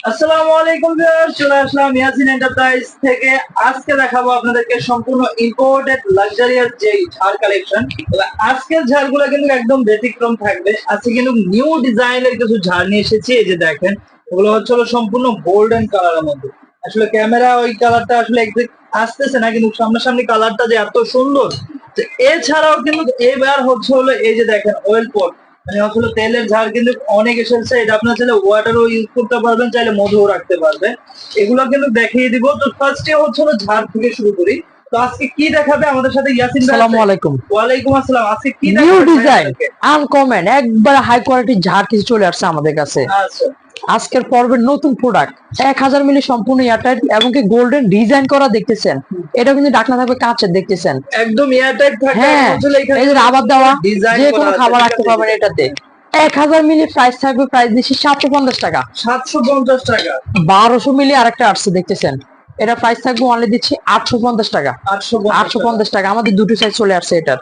আসসালামু আলাইকুম ভিউয়ার্স, চলে আসলাম ইয়াসিন এন্টারপ্রাইজ থেকে। আজকে দেখাবো আপনাদেরকে সম্পূর্ণ ইম্পোর্টেড লাক্সারিয়াস যে ঝাড় কালেকশন আজকের ঝাড়গুলো কিন্তু একদম ব্যতিক্রম থাকবে। আজকে কিন্তু নিউ ডিজাইনের কিছু ঝাড় নিয়ে এসেছি, এই যে দেখেন, ওগুলো হচ্ছে সম্পূর্ণ গোল্ডেন কালারের মধ্যে। আসলে ক্যামেরা ওই কালারটা আসলে আসতেছে না, কিন্তু সামনাসামনি কালারটা যে এত সুন্দর এছাড়াও কিন্তু এবার হচ্ছে হলো এই যে দেখেন অয়েল পট মানে আসলে তেলের ঝাড় কিন্তু অনেক এসেছে এটা আপনার চাইলে ওয়াটারও ইউজ করতে পারবেন চাইলে মধুও রাখতে পারবেন এগুলো কিন্তু দেখিয়ে দিব। তো ফার্স্টে হচ্ছে হলো ঝাড় থেকে শুরু করি। তো আজকে কি দেখাবে আমাদের সাথে ইয়াসিন ভাই আসসালামু আলাইকুম। ওয়ালাইকুম আসসালাম। আজকে কি নিউ ডিজাইন আনকমন একবার হাই কোয়ালিটি ঝাড় কিছু চলে আসছে আমাদের কাছে। আচ্ছা। আজকের পর্বের নতুন প্রোডাক্ট এক হাজার মিলি সম্পূর্ণ এয়ারটাইট এবং কি গোল্ডেন ডিজাইন করা দেখতেছেন। এটা কিন্তু ডাকনা থাকবে কাঁচের দেখতেছেন। একদম এয়ারটাইট থাকে হ্যাঁ এই যে রাবার দেওয়া যে কোনো খাবার রাখতে পারবেন এটাতে। এক হাজার মিলি প্রাইস থাকবে প্রাইস দিচ্ছি সাতশো পঞ্চাশ টাকা। সাতশো পঞ্চাশ টাকা। বারোশো মিলি আরেকটা আসছে দেখতেছেন। এটা প্রাইস থাকবে অনলি দিচ্ছি আটশো পঞ্চাশ টাকা। আটশো আটশো পঞ্চাশ টাকা। আমাদের দুটো সাইজ চলে আসছে এটার।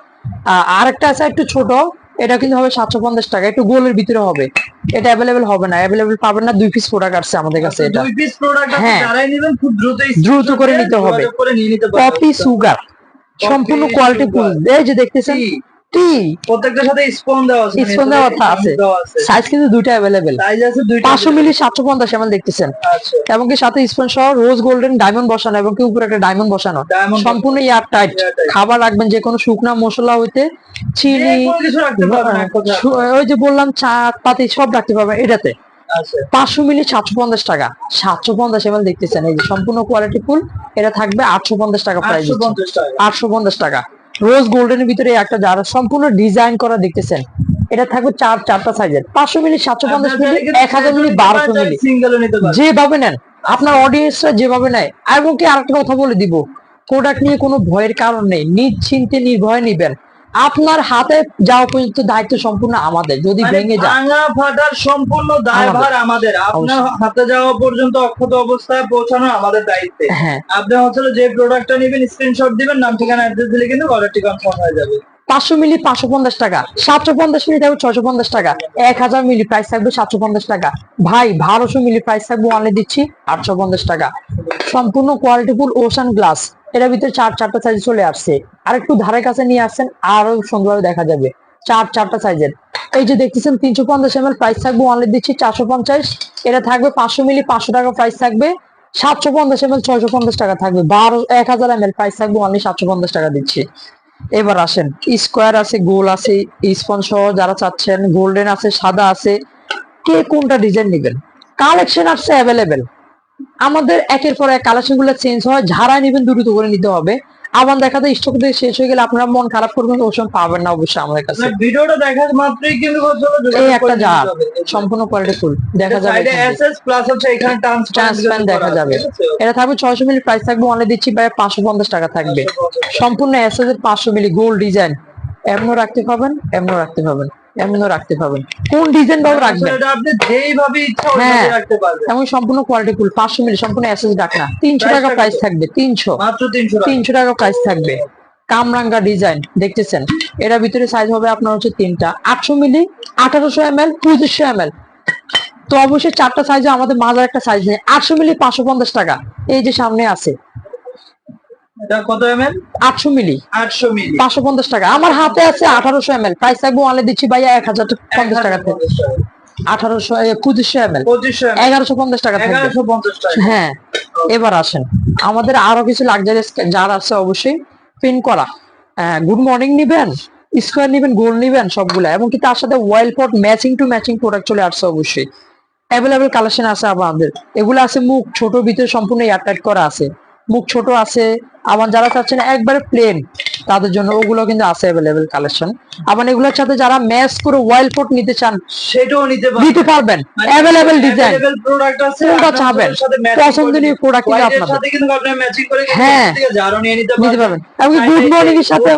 আরেকটা আছে একটু ছোট। এটা কিন্তু হবে সাতশো পঞ্চাশ টাকা। একটু গোলের ভিতরে হবে। এটা অ্যাভেলেবেল হবে না। অ্যাভেলেবেল পাবেন না দুই পিস প্রোডাক্ট আছে আমাদের কাছে এটা। দুই পিস প্রোডাক্ট হ্যাঁ। খুব দ্রুত দ্রুত করে নিতে হবে। কপি সুগার সম্পূর্ণ কোয়ালিটি ফুল এই যে দেখতেছেন টি, টি প্রত্যেকটার সাথে স্পন দেওয়া আছে স্পন দেওয়া আছে। সাইজ কিন্তু দুইটা অ্যাভেলেবেল সাইজ আছে দুইটা পাঁচশো মিলি সাতশো পঞ্চাশ দেখতেছেন। এবং কি সাথে স্পন সহ রোজ গোল্ডেন ডায়মন্ড বসানো এবং কি উপরে একটা ডায়মন্ড বসানো। সম্পূর্ণ এয়ার টাইট খাবার রাখবেন যে কোনো শুকনা মশলা হইতে চিনি ওই যে বললাম চা পাতি সব রাখতে পারবেন এটাতে। আচ্ছা। পাঁচশো মিলি সাতশো পঞ্চাশ টাকা। সাতশো পঞ্চাশ এমএল দেখতেছেন। এই যে সম্পূর্ণ কোয়ালিটি ফুল এটা থাকবে আটশো পঞ্চাশ টাকা প্রাইস আটশো পঞ্চাশ টাকা। আটশো পঞ্চাশ টাকা। রোজ গোল্ডেনের ভিতরে একটা যারা সম্পূর্ণ ডিজাইন করা দেখতেছেন এটা থাকবে চার চারটা সাইজের পাঁচশো মিলি সাতশো পঞ্চাশ মিলি এক হাজার মিলি বারোশো মিলি। যেভাবে নেন আপনার অডিয়েন্সরা যেভাবে নেয়। আর কি আরেকটা কথা বলে দিব প্রোডাক্ট নিয়ে কোনো ভয়ের কারণ নেই নিশ্চিন্তে নির্ভয় নিবেন। আপনার হাতে যাওয়া পর্যন্ত দায়িত্ব সম্পূর্ণ আমাদের যদি মানে ভেঙে যায়। ভাঙা ফাটার সম্পূর্ণ দায়ভার আমাদের। আপনার হাতে যাওয়া পর্যন্ত অক্ষত অবস্থায় পৌঁছানো আমাদের দায়িত্বে। হ্যাঁ। আপনি হচ্ছে যে প্রোডাক্টটা নেবেন স্ক্রিনশট দিবেন নাম ঠিকানা অ্যাড্রেস দিলে কিন্তু অর্ডারটি কনফার্ম হয়ে যাবে। পাঁচশো মিলি পাঁচশো পঞ্চাশ টাকা। সাতশো পঞ্চাশ মিলি থাকবে ছশো পঞ্চাশ টাকা। এক হাজার মিলি প্রাইস থাকবে সাতশো পঞ্চাশ টাকা। ভাই বারোশো মিলি প্রাইস থাকবে অনলি দিচ্ছি আটশো পঞ্চাশ টাকা। সম্পূর্ণ কোয়ালিটিফুল ওশান গ্লাস এটার ভিতরে চার চারটা সাইজ চলে আসছে। আর একটু ধারে কাছে নিয়ে আসছেন, আরও সুন্দরভাবে দেখা যাবে। চার চারটা সাইজের এই যে দেখতেছেন, তিনশো পঞ্চাশ এম প্রাইস থাকবে অনলি দিচ্ছি চারশো পঞ্চাশ। এটা থাকবে পাঁচশো মিলি, পাঁচশো টাকা প্রাইস থাকবে। সাতশো পঞ্চাশ এম এল ছয়শো পঞ্চাশ টাকা থাকবে। বারো, এক হাজার এম এল প্রাইস থাকবে অনলি সাতশো পঞ্চাশ টাকা দিচ্ছি। এবার আসেন স্কোয়ার আছে গোল আছে স্পন সহ যারা চাচ্ছেন গোল্ডেন আছে, সাদা আছে। কে কোনটা ডিজাইন নেবেন? কালেকশন আছে অ্যাভেলেবেল আমাদের একের পর এক কালেকশনগুলো চেঞ্জ হয় যারা নেবেন দ্রুত করে নিতে হবে। আবার দেখা যায় স্টক দিয়ে শেষ হয়ে গেলে আপনারা মন খারাপ করবেন সময় পাবেন না অবশ্যই আমাদের কাছে। ভিডিওটা দেখার মাত্রই কিন্তু এই একটা হবে। সম্পূর্ণ কোয়ালিটি ফুল দেখা যাবে এসএস প্লাস হচ্ছে এখানে দেখা যাবে। এটা থাকবে ছয়শো মিলি প্রাইস থাকবে অনলি দিচ্ছি পাঁচশো পঞ্চাশ টাকা থাকবে। সম্পূর্ণ এসএস এর পাঁচশো মিলি গোল্ড ডিজাইন এমনও রাখতে পাবেন এমনও রাখতে পাবেন এমনও রাখতে পাবেন কোন ডিজাইন ভাবে রাখবেন? এটা আপনি যেইভাবে ইচ্ছা হ্যাঁ। ওইভাবে রাখতে পারবেন। এমন সম্পূর্ণ কোয়ালিটি ফুল মিলি সম্পূর্ণ এসএস ডাকনা। তিনশো Price টাকা থাকবে প্রাইস থাকবে মাত্র টাকা। প্রাইস থাকবে। কামরাঙ্গা ডিজাইন দেখতেছেন? এটার ভিতরে সাইজ হবে আপনার হচ্ছে তিনটা। আটশো মিলি আঠারোশো এম এল পঁচিশশো এম এল তো অবশ্যই চারটা সাইজে আমাদের মাঝার একটা সাইজ নেই। আটশো মিলি পাঁচশো পঞ্চাশ টাকা। এই যে সামনে আছে। এটা কত এমএল আটশো মিলি। আটশো মিলি। পাঁচশো পঞ্চাশ টাকা। আমার হাতে আছে আঠারোশো এম এল প্রাইস থাকবে অনলাইন দিচ্ছি ভাইয়া এক হাজার পঞ্চাশ টাকা আঠারোশো পঁচিশশো এম এল পঁচিশশো এমএল এগারোশো পঞ্চাশ টাকা এগারোশো পঞ্চাশ টাকা। হ্যাঁ এবার আসেন। আমাদের আরও কিছু লাক্সারিয়াস যার আছে অবশ্যই পিন করা। গুড মর্নিং নিবেন স্কোয়ার নিবেন গোল নিবেন সবগুলা। এবং কি তার সাথে ওয়াইল pot matching to matching product চলে আসছে অবশ্যই। অ্যাভেলেবেল কালেকশন আছে আমাদের। এগুলো আছে মুখ ছোট ভিতরে সম্পূর্ণ এয়ারটাইট করা আছে। মুখ ছোট আছে। আবার যারা চাচ্ছেন একবারে প্লেন তাদের জন্য ওগুলো কিন্তু আছে অ্যাভেলেবেল কালেকশন আবার এগুলোর সাথে যারা ম্যাচ করে ওয়াইল পট নিতে চান সেটাও নিতে পারবেন। দিতে পারবেন। অ্যাভেলেবেল ডিজাইন product আছে কোনটা আপনার চাবেন? পছন্দনীয় product কিন্তু আপনাদের। সাথে কিন্তু আপনি ম্যাচিং করে হ্যাঁ। জারও নিয়ে নিতে নিতে পারবেন। এবং গুড মর্নিং এর সাথে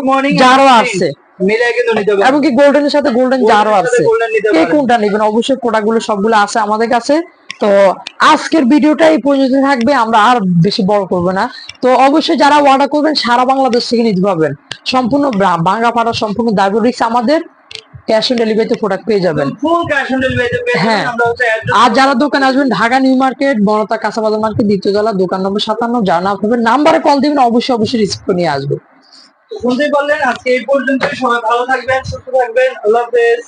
জারও and আছে। মিলে কিন্তু নিতে পারবেন। কি গোল্ডেনের সাথে গোল্ডেন জারও আছে। নিতে কে কোনটা নেবেন? অবশ্যই প্রোডাক্টগুলো সবগুলো আছে আমাদের কাছে। তো আজকের ভিডিওটা এই পর্যন্ত থাকবে আমরা আর বেশি বড় করব না। তো অবশ্যই যারা অর্ডার করবেন সারা বাংলাদেশ থেকে নিতে পারবেন। সম্পূর্ণ বা- ভাঙা পাড়া সম্পূর্ণ রিক্স আমাদের ক্যাশ অন ডেলিভারিতে প্রোডাক্ট পেয়ে যাবেন। হ্যাঁ। আর যারা দোকানে আসবেন ঢাকা নিউ মার্কেট বনতা কাঁচাবাজার মার্কেট দ্বিতীয় তলা দোকান নম্বর সাতান্ন জানা হবে নাম্বারে কল দিবেন অবশ্যই অবশ্যই রিসিভ করে নিয়ে আসবে। শুনতেই পারলেন আজকে এই পর্যন্ত সবাই ভালো থাকবেন সুস্থ থাকবেন। আল্লাহ হাফেজ।